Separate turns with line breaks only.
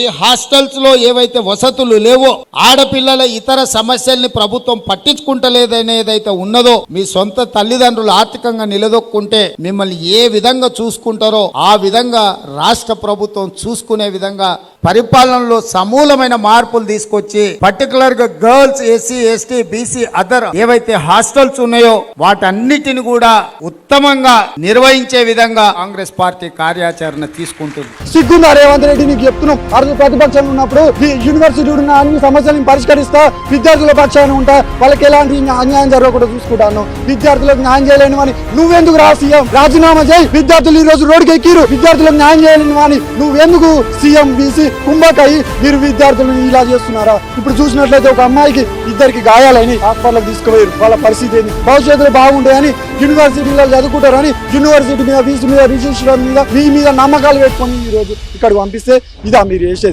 ఈ హాస్టల్స్లో ఏవైతే వసతులు లేవో ఆడపిల్లల ఇతర సమస్యల్ని ప్రభుత్వం పట్టించుకుంటలేదనేదైతే ఉన్నదో మీ సొంత తల్లిదండ్రులు ఆర్థికంగా నిలదొక్కుంటే మిమ్మల్ని ఏ విధంగా చూసుకుంటారో ఆ విధంగా రాష్ట్ర ప్రభుత్వం చూసుకునే విధంగా పరిపాలనలో సమూలమైన మార్పులు తీసుకొచ్చి పర్టికులర్గా girls SC ST BC other ఏవైతే హాస్టల్స్ ఉన్నాయో వాటన్నిటిని కూడా ఉత్తమంగా నిర్వహించే విధంగా కాంగ్రెస్ పార్టీ కార్యాచరణ తీసుకుంటుంది.
సిగ్గుందా రేవంత్ రెడ్డి నీకు చెప్తున్నాం. రోజు ప్రతిపక్షంలో ఉన్నప్పుడు ఈ యూనివర్సిటీ ఉన్న అన్ని సమస్యలను పరిష్కరిస్తా విద్యార్థుల పక్షాన ఉంటా. వాళ్ళకి ఎలాంటి అన్యాయం జరగకుండా చూసుకుంటాను. విద్యార్థులకు న్యాయం చేయలేని అని నువ్వెందుకు రా సీఎం? రాజీనామా చేయి. విద్యార్థులు ఈ రోజు రోడ్డుకి ఎక్కిరు. విద్యార్థులకు న్యాయం చేయలేని అని నువ్వెందుకు సీఎం బీసీ కుంభకాయి మీరు విద్యార్థులను ఇలా చేస్తున్నారా? ఇప్పుడు చూసినట్లయితే ఒక అమ్మాయికి ఇద్దరికి గాయాలని హాస్పిటల్కి తీసుకుపోయారు వాళ్ళ పరిస్థితి ఏంది? భవిష్యత్తులో బాగుంటాయని యూనివర్సిటీలో చదువుకుంటారని యూనివర్సిటీ మీద ఫీజు మీద రిజిస్ట్రేషన్ మీద మీ మీద నమ్మకాలు పెట్టుకొని ఈరోజు ఇక్కడికి పంపిస్తే ఇదా మీరు చేసేది.